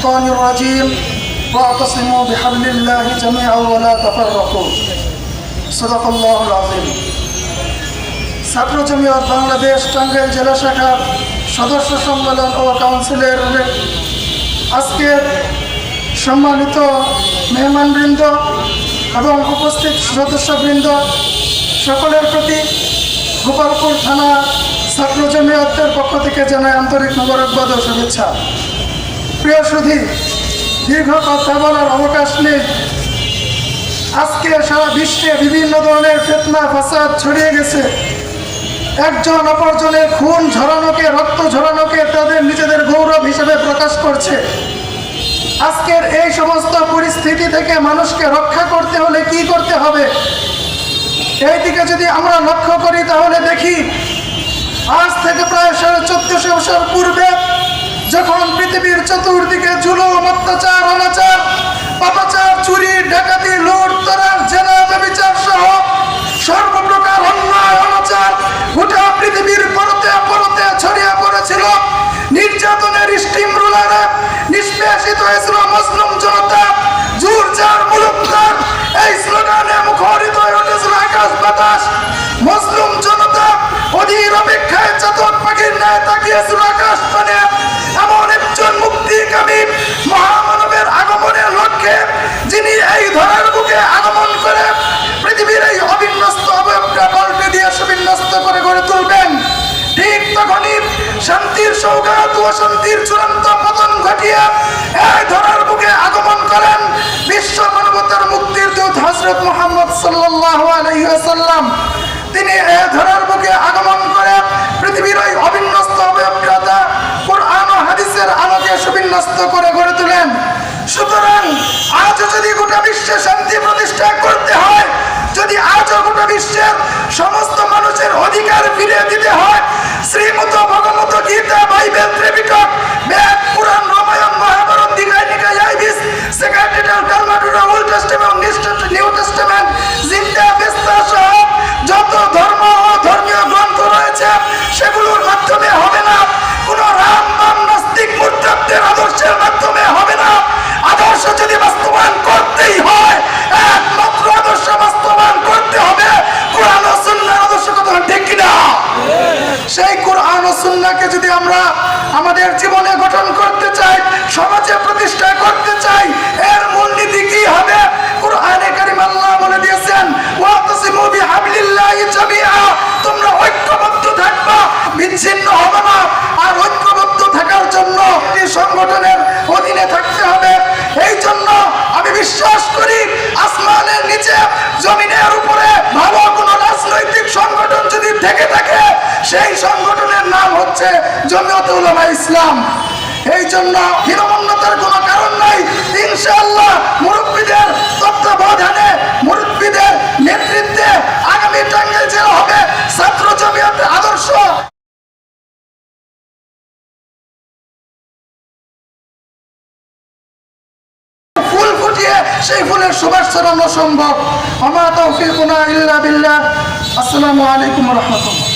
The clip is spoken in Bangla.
فأعوذ بالله من الشيطان الرجيم واعتصموا بحبل الله جميعا ولا تفرقوا صدق الله العظيم ছাত্র জমিয়ত বাংলাদেশ টাঙ্গাইল জেলা শাখার সদস্য সম্মেলন ও কাউন্সিলের আজকের সম্মানিত মেহমানবৃন্দ এবং উপস্থিত সদস্যবৃন্দ সকলের প্রতি গোপালপুর থানা ছাত্র জমিয়তের পক্ষ থেকে জানাই আন্তরিক মোবারকবাদ ও শুভেচ্ছা প্রিয় সুধী, দীর্ঘ কথা বলার অবকাশ নেই। আজকে সারা বিশ্বে বিভিন্ন ধরনের ফেতনা, ফাসাদ ছড়িয়ে গেছে। একজন অপরজনের খুন, ঝরানোকে, রক্ত ঝরানোকে তাদের নিজেদের গৌরব হিসেবে প্রকাশ করছে। আজকের এই সমস্ত পরিস্থিতি থেকে মানুষকে রক্ষা করতে হলে কি করতে হবে? এই দিকে যদি আমরা লক্ষ্য করি, তাহলে দেখি, আজ থেকে প্রায় সাড়ে চোদ্দশো বছর পূর্বে চতুর্দিকে জুলুম অত্যাচার, অনাচার, পাপাচার, চুরি, ডাকাতি, লুট, তরার, জেনা, ব্যবিচার সহ সর্বপ্রকার অন্যায়, অনাচার গোটা পৃথিবীর পরতে পরতে ছড়িয়ে পড়েছিল। নির্যাতনের স্টিম রুলারে, নিষ্পেষিত হয়েছিল মুসলিম জনতা। জোর, চার মুলুকদার এই স্লোগানে মুখরিত হয়ে উঠেছিল আকাশ, বাতাস। মুসলিম জনতা অধীর অপেক্ষায় চাতক পাখির ন্যায় তাকিয়েছিল আকাশ শান্তির সৌগাত ও শান্তির চূড়ান্ত পতন ঘটিয়ে এই ধরার বুকে আগমন করেন বিশ্ব মানবতার মুক্তির দূত হজরত মোহাম্মদ সাল্লাল্লাহু আলাইহি ওয়াসাল্লাম। তিনি এই ধরার বুকে আগমন করে পৃথিবীর ওই অবিন্যস্ত অবয়বটা কোরআন ও হাদিসের আলোকে সুবিন্যস্ত করে গড়ে তোলেন। সুতরাং আজ যদি গোটা বিশ্বে শান্তি প্রতিষ্ঠা করতে হয়, যদি আজও গোটা বিশ্বের সমস্ত মানুষের অধিকার ফিরিয়ে দিতে হয় শ্রীমত ভগবত গীতা যত ধর্ম ধর্মীয় গ্রন্থ রয়েছে, সেগুলোর মাধ্যমে হবে না। কোন আদর্শের মাধ্যমে হবে না। আদর্শ যদি বাস্তবায়ন করতেই হয়, একমাত্র আদর্শ বাস্তবায়ন করতে হবে। কোরআন ও আদর্শ কথা ঠিক কিনা? সেই কোরআন ও যদি আমরা আমাদের জীবনে গঠন করতে চাই, সমাজে প্রতিষ্ঠা করতে চাই, এর মূলনীতি কি হবে? জামিআ, তোমরা ঐক্যবদ্ধ থাকবা, বিচ্ছিন্ন হবে না। আর ঐক্যবদ্ধ থাকার জন্য এই সংগঠনের অধীনে থাকতে হবে। এই জন্য আমি বিশ্বাস করি, আসমানের নিচে, জমিনের উপরে ভালো কোনো রাজনৈতিক সংগঠন যদি থেকে থাকে, সেই সংগঠনের নাম হচ্ছে জমিয়ত উলামা ইসলাম। এই জন্য হীনমন্যতার কোনো কারণ নাই। ইনশাআল্লাহ মুরব্বীদের ফুটিয়ে সেই ফুলের সুবাস ছড়ানো সম্ভব। আমার তৌফিক ইল্লা বিল্লাহ। আসসালামু আলাইকুম রহমতুল্লাহ।